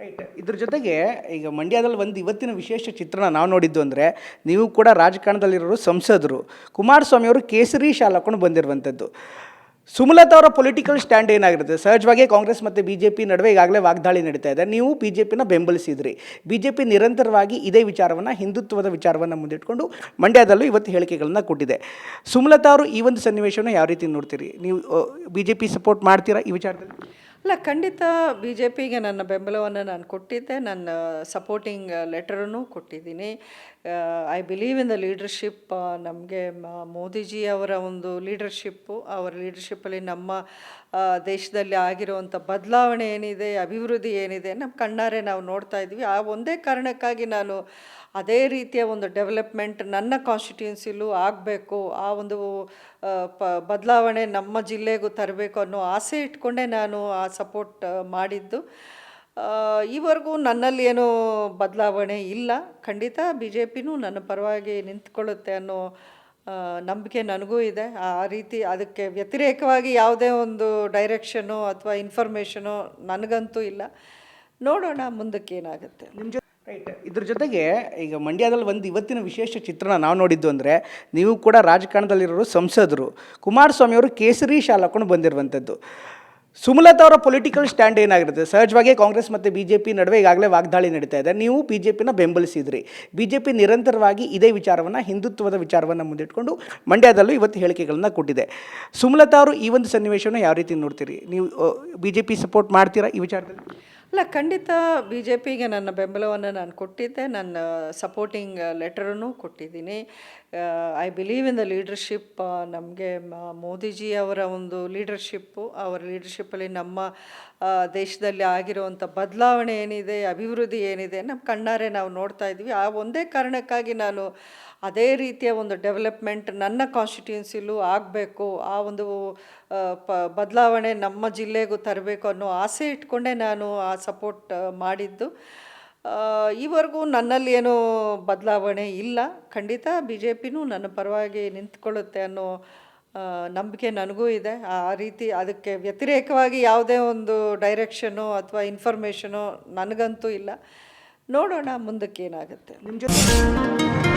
Right ಇದ್ರ ಜೊತೆಗೆ ಈಗ ಮಂಡ್ಯದಲ್ಲಿ ಒಂದು ಇವತ್ತಿನ ವಿಶೇಷ ಚಿತ್ರಣ ನಾವು ನೋಡಿದ್ದು ಅಂದರೆ ನೀವು ಕೂಡ ರಾಜಕಾರಣದಲ್ಲಿರೋರು ಸಂಸದರು. ಕುಮಾರಸ್ವಾಮಿ ಅವರು ಕೇಸರಿ ಶಾಲ್ ಹಾಕೊಂಡು ಬಂದಿರುವಂಥದ್ದು ಸುಮಲತಾ ಅವರ ಪೊಲಿಟಿಕಲ್ ಸ್ಟ್ಯಾಂಡ್ ಏನಾಗಿರುತ್ತೆ? ಸಹಜವಾಗಿ ಕಾಂಗ್ರೆಸ್ ಮತ್ತು ಬಿ ಜೆ ಪಿ ನಡುವೆ ಈಗಾಗಲೇ ವಾಗ್ದಾಳಿ ನಡೀತಾ ಇದೆ. ನೀವು ಬಿ ಜೆ ಪಿನ ಬೆಂಬಲಿಸಿದ್ರಿ. ಬಿ ಜೆ ಪಿ ನಿರಂತರವಾಗಿ ಇದೇ ವಿಚಾರವನ್ನು, ಹಿಂದುತ್ವದ ವಿಚಾರವನ್ನು ಮುಂದಿಟ್ಕೊಂಡು ಮಂಡ್ಯದಲ್ಲೂ ಇವತ್ತು ಹೇಳಿಕೆಗಳನ್ನು ಕೊಟ್ಟಿದೆ. ಸುಮಲತಾ ಅವರು ಈ ಒಂದು ಸನ್ನಿವೇಶವನ್ನು ಯಾವ ರೀತಿ ನೋಡ್ತೀರಿ? ನೀವು ಬಿ ಜೆ ಪಿ ಸಪೋರ್ಟ್ ಮಾಡ್ತೀರಾ ಈ ವಿಚಾರದಲ್ಲಿ? ಅಲ್ಲ, ಖಂಡಿತ ಬಿ ಜೆ ಪಿಗೆ ನನ್ನ ಬೆಂಬಲವನ್ನು ನಾನು ಕೊಟ್ಟಿದ್ದೆ. ನನ್ನ ಸಪೋರ್ಟಿಂಗ್ ಲೆಟರನ್ನು ಕೊಟ್ಟಿದ್ದೀನಿ. I believe in the leadership ನಮಗೆ ಮೋದಿಜಿ ಅವರ ಒಂದು ಲೀಡರ್ಶಿಪ್ಪು ಅವರ ಲೀಡರ್ಶಿಪ್ಪಲ್ಲಿ ನಮ್ಮ ದೇಶದಲ್ಲಿ ಆಗಿರುವಂಥ ಬದಲಾವಣೆ ಏನಿದೆ, ಅಭಿವೃದ್ಧಿ ಏನಿದೆ, ನಮ್ಮ ಕಣ್ಣಾರೆ ನಾವು ನೋಡ್ತಾ ಇದ್ವಿ ಆ ಒಂದೇ ಕಾರಣಕ್ಕಾಗಿ ನಾನು ಅದೇ ರೀತಿಯ ಒಂದು ಡೆವಲಪ್ಮೆಂಟ್ ನನ್ನ ಕಾನ್ಸ್ಟಿಟ್ಯೂನ್ಸಿಲೂ ಆಗಬೇಕು, ಆ ಒಂದು ಬದಲಾವಣೆ ನಮ್ಮ ಜಿಲ್ಲೆಗೂ ತರಬೇಕು ಅನ್ನೋ ಆಸೆ ಇಟ್ಕೊಂಡೇ ನಾನು ಆ ಸಪೋರ್ಟ್ ಮಾಡಿದ್ದು. ಈವರೆಗೂ ನನ್ನಲ್ಲಿ ಏನೂ ಬದಲಾವಣೆ ಇಲ್ಲ. ಖಂಡಿತ ಬಿ ಜೆ ಪಿನೂ ನನ್ನ ಪರವಾಗಿ ನಿಂತ್ಕೊಳ್ಳುತ್ತೆ ಅನ್ನೋ ನಂಬಿಕೆ ನನಗೂ ಇದೆ. ಆ ರೀತಿ ಅದಕ್ಕೆ ವ್ಯತಿರೇಕವಾಗಿ ಯಾವುದೇ ಒಂದು ಡೈರೆಕ್ಷನು ಅಥವಾ ಇನ್ಫಾರ್ಮೇಷನು ನನಗಂತೂ ಇಲ್ಲ. ನೋಡೋಣ ಮುಂದಕ್ಕೆ ಏನಾಗುತ್ತೆ. ನಿಮ್ಮ ಜೊತೆ ರೈಟ್ ಇದ್ರ ಜೊತೆಗೆ ಈಗ ಮಂಡ್ಯದಲ್ಲಿ ಒಂದು ಇವತ್ತಿನ ವಿಶೇಷ ಚಿತ್ರಣ ನಾವು ನೋಡಿದ್ದು ಅಂದರೆ ನೀವು ಕೂಡ ರಾಜಕಾರಣದಲ್ಲಿರೋರು ಸಂಸದರು. ಕುಮಾರಸ್ವಾಮಿಯವರು ಕೇಸರಿ ಶಾಲ್ ಹಾಕೊಂಡು ಬಂದಿರುವಂಥದ್ದು ಸುಮಲತಾ ಅವರ ಪೊಲಿಟಿಕಲ್ ಸ್ಟ್ಯಾಂಡ್ ಏನಾಗಿರುತ್ತೆ? ಸಹಜವಾಗಿ ಕಾಂಗ್ರೆಸ್ ಮತ್ತು ಬಿ ಜೆ ಪಿ ನಡುವೆ ಈಗಾಗಲೇ ವಾಗ್ದಾಳಿ ನಡೀತಾ ಇದೆ. ನೀವು ಬಿ ಜೆ ಪಿನ ಬೆಂಬಲಿಸಿದ್ರಿ. ಬಿ ಜೆ ಪಿ ನಿರಂತರವಾಗಿ ಇದೇ ವಿಚಾರವನ್ನು, ಹಿಂದುತ್ವದ ವಿಚಾರವನ್ನು ಮುಂದಿಟ್ಕೊಂಡು ಮಂಡ್ಯದಲ್ಲೂ ಇವತ್ತು ಹೇಳಿಕೆಗಳನ್ನು ಕೊಟ್ಟಿದೆ. ಸುಮಲತಾ ಅವರು ಈ ಒಂದು ಸನ್ನಿವೇಶವನ್ನು ಯಾವ ರೀತಿ ನೋಡ್ತೀರಿ? ನೀವು ಬಿ ಜೆ ಪಿ ಸಪೋರ್ಟ್ ಮಾಡ್ತೀರಾ ಈ ವಿಚಾರದಲ್ಲಿ? ಅಲ್ಲ, ಖಂಡಿತ ಬಿ ಜೆ ಪಿಗೆ ನನ್ನ ಬೆಂಬಲವನ್ನು ನಾನು ಕೊಟ್ಟಿದ್ದೆ. ನನ್ನ ಸಪೋರ್ಟಿಂಗ್ ಲೆಟರನ್ನು ಕೊಟ್ಟಿದ್ದೀನಿ. I believe in the leadership ನಮಗೆ ಮೋದಿಜಿ ಅವರ ಒಂದು ಲೀಡರ್ಶಿಪ್ಪು ಅವರ ಲೀಡರ್ಶಿಪ್ಪಲ್ಲಿ ನಮ್ಮ ದೇಶದಲ್ಲಿ ಆಗಿರುವಂಥ ಬದಲಾವಣೆ ಏನಿದೆ, ಅಭಿವೃದ್ಧಿ ಏನಿದೆ ನಮ್ಮ ಕಣ್ಣಾರೆ ನಾವು ನೋಡ್ತಾ ಇದ್ವಿ. ಆ ಒಂದೇ ಕಾರಣಕ್ಕಾಗಿ ನಾನು ಅದೇ ರೀತಿಯ ಒಂದು ಡೆವಲಪ್ಮೆಂಟ್ ನನ್ನ ಕಾನ್ಸ್ಟಿಟ್ಯೂನ್ಸಿಲೂ ಆಗಬೇಕು, ಆ ಒಂದು ಪ, ಬದಲಾವಣೆ ನಮ್ಮ ಜಿಲ್ಲೆಗೂ ತರಬೇಕು ಅನ್ನೋ ಆಸೆ ಇಟ್ಕೊಂಡೇ ನಾನು ಆ ಸಪೋರ್ಟ್ ಮಾಡಿದ್ದು. ಈವರೆಗೂ ನನ್ನಲ್ಲಿ ಏನೂ ಬದಲಾವಣೆ ಇಲ್ಲ. ಖಂಡಿತ ಬಿ ಜೆ ಪಿನೂ ನನ್ನ ಪರವಾಗಿ ನಿಂತ್ಕೊಳ್ಳುತ್ತೆ ಅನ್ನೋ ನಂಬಿಕೆ ನನಗೂ ಇದೆ. ಆ ರೀತಿ ಅದಕ್ಕೆ ವ್ಯತಿರೇಕವಾಗಿ ಯಾವುದೇ ಒಂದು ಡೈರೆಕ್ಷನು ಅಥವಾ ಇನ್ಫಾರ್ಮೇಷನು ನನಗಂತೂ ಇಲ್ಲ. ನೋಡೋಣ ಮುಂದಕ್ಕೆ ಏನಾಗುತ್ತೆ ನಿಮ್ಮ ಜೊತೆ